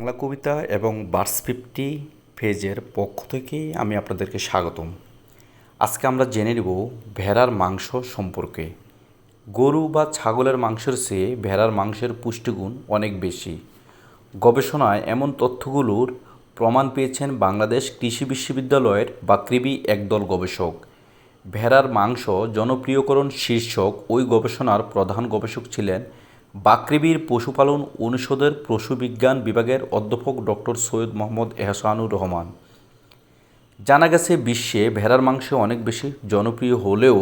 বাংলা কবিতা এবং burst fifty পেজের পক্ষ থেকে আমি আপনাদেরকে স্বাগতম। আজকে আমরা জেনে নেব ভেড়ার মাংস সম্পর্কে। গরু বা ছাগলের মাংসের চেয়ে ভেড়ার মাংসের পুষ্টিগুণ অনেক বেশি। গবেষণায় এমন তথ্যগুলোর প্রমাণ পেয়েছেন বাংলাদেশ কৃষি বিশ্ববিদ্যালয়ের বাকৃবি একদল গবেষক। ভেড়ার মাংস জনপ্রিয়করণ শীর্ষক ওই গবেষণার প্রধান গবেষক ছিলেন বাকৃবির পশুপালন অনুষদের পশুবিজ্ঞান বিভাগের অধ্যাপক ডক্টর সৈয়দ মোহাম্মদ এহসানুর রহমান। জানা গেছে, বিশ্বে ভেড়ার মাংস অনেক বেশি জনপ্রিয় হলেও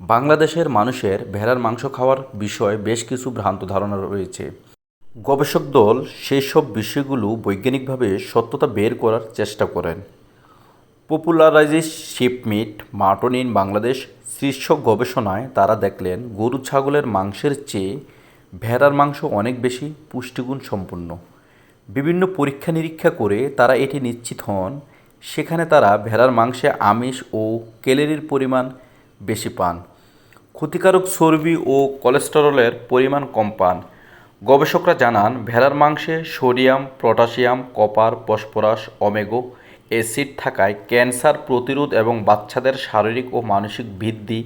বাংলাদেশের মানুষের ভেড়ার মাংস খাওয়ার বিষয়ে বেশ কিছু ভ্রান্ত ধারণা রয়েছে। গবেষক দল সেই সব বিষয়গুলো বৈজ্ঞানিকভাবে সত্যতা বের করার চেষ্টা করেন। Popularises sheep meat mutton in Bangladesh শীর্ষক গবেষণায় তারা দেখলেন, গরু ছাগলের মাংসের চেয়ে ভেড়ার মাংস অনেক বেশি পুষ্টিগুণ সম্পন্ন। বিভিন্ন পরীক্ষা নিরীক্ষা করে তারা এটি নিশ্চিত হন, সেখানে তারা ভেড়ার মাংসে আমিষ ও ক্যালোরির পরিমাণ বেশি পান। ক্ষতিকারক চর্বি ও কোলেস্টেরলের পরিমাণ কম পান। গবেষকরা জানান, ভেড়ার মাংসে sodium, potassium, copper, phosphorus omega acid থাকায় ক্যান্সার প্রতিরোধ এবং বাচ্চাদের শারীরিক ও মানসিক বৃদ্ধি,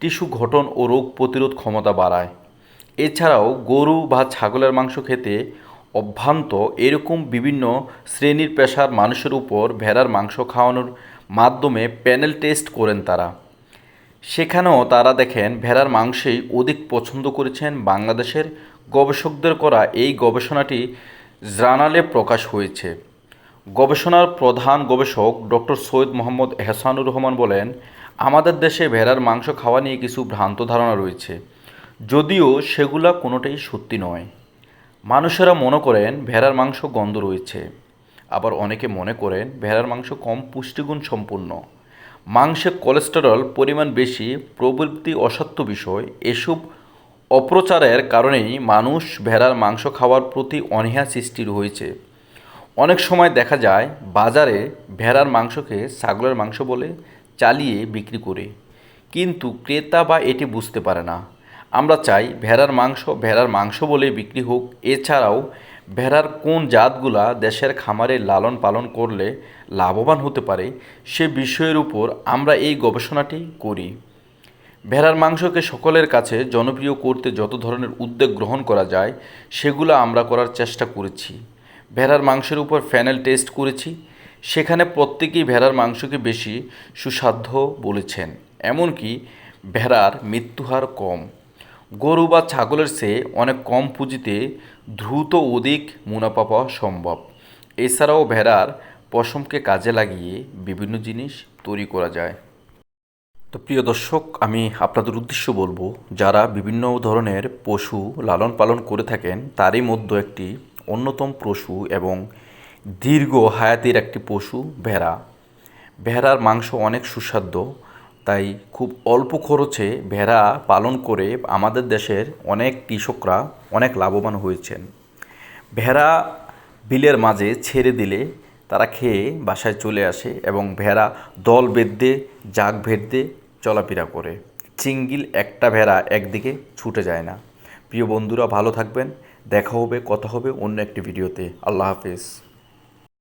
টিস্যু গঠন ও রোগ প্রতিরোধ ক্ষমতা বাড়ায়। এছাড়াও গরু বা ছাগলের মাংস খেতে অভ্যান্ত এরকম বিভিন্ন শ্রেণির পেশার মানুষের উপর ভেড়ার মাংস খাওয়ানোর মাধ্যমে প্যানেল টেস্ট করেন তারা। সেখানেও তারা দেখেন ভেড়ার মাংসেই অধিক পছন্দ করেছেন বাংলাদেশের গবেষকদের করা এই গবেষণাটি জার্নালে প্রকাশ হয়েছে। গবেষণার প্রধান গবেষক ডক্টর সৈয়দ মোহাম্মদ এহসানুর রহমান বলেন, আমাদের দেশে ভেড়ার মাংস খাওয়া নিয়ে কিছু ভ্রান্ত ধারণা রয়েছে। যদিও সেগুলা কোনোটাই সত্যি নয়। মানুষেরা মনে করেন ভেড়ার মাংস গন্ধ রয়েছে। আবার অনেকে মনে করেন ভেড়ার মাংস কম পুষ্টিগুণ সম্পূর্ণ। মাংসে কোলেস্টেরল পরিমাণ বেশি, প্রবৃত্তি অসত্য বিষয়। এসব অপ্রচারের কারণেই মানুষ ভেড়ার মাংস খাওয়ার প্রতি অনীহা সৃষ্টি হয়েছে অনেক সময় দেখা যায়, বাজারে ভেড়ার মাংসকে ছাগলের মাংস বলে চালিয়ে বিক্রি করে। কিন্তু ক্রেতা বা এটি বুঝতে পারে না। আমরা চাই ভেড়ার মাংস ভেড়ার মাংস বলে বিক্রি হোক। এছাড়াও, ভেড়ার কোন জাতগুলা দেশের খামারে লালন পালন করলে লাভবান হতে পারে সে বিষয়ের উপর আমরা এই গবেষণাটি করি। ভেড়ার মাংসকে সকলের কাছে জনপ্রিয় করতে যত ধরনের উদ্যোগ গ্রহণ করা যায়, সেগুলো আমরা করার চেষ্টা করেছি। ভেড়ার মাংসের উপর ফ্যানেল টেস্ট করেছি। সেখানে প্রত্যেকেই ভেড়ার মাংসকে বেশি সুস্বাদ্য বলেছেন। এমনকি ভেড়ার মৃত্যুহার কম। গরু বা ছাগলের চেয়ে অনেক কম পুঁজিতে দ্রুত অধিক মুনাফা পাওয়া সম্ভব। এছাড়াও ভেড়ার পশমকে কাজে লাগিয়ে বিভিন্ন জিনিস তৈরি করা যায়। তো প্রিয় দর্শক, আমি আপনাদের উদ্দেশ্য বলব, যারা বিভিন্ন ধরনের পশু লালন পালন করে থাকেন, তারই মধ্যে একটি অন্যতম পশু এবং দীর্ঘ হায়াতের একটি পশু ভেড়া। ভেড়ার মাংস অনেক সুস্বাদ্য তাই খুব অল্প খরচে ভেড়া পালন করে আমাদের দেশের অনেক কৃষকরা অনেক লাভবান হয়েছেন। ভেড়া বিলের মাঝে ছেড়ে দিলে তারা খেয়ে বাসায় চলে আসে এবং ভেড়া দল বেঁধে জাগ ভেদে চলাফেরা করে। চিঙ্গিল একটা ভেড়া একদিকে ছুটে যায় না। প্রিয় বন্ধুরা, ভালো থাকবেন। দেখা হবে, কথা হবে অন্য একটি ভিডিওতে। আল্লাহ হাফেজ।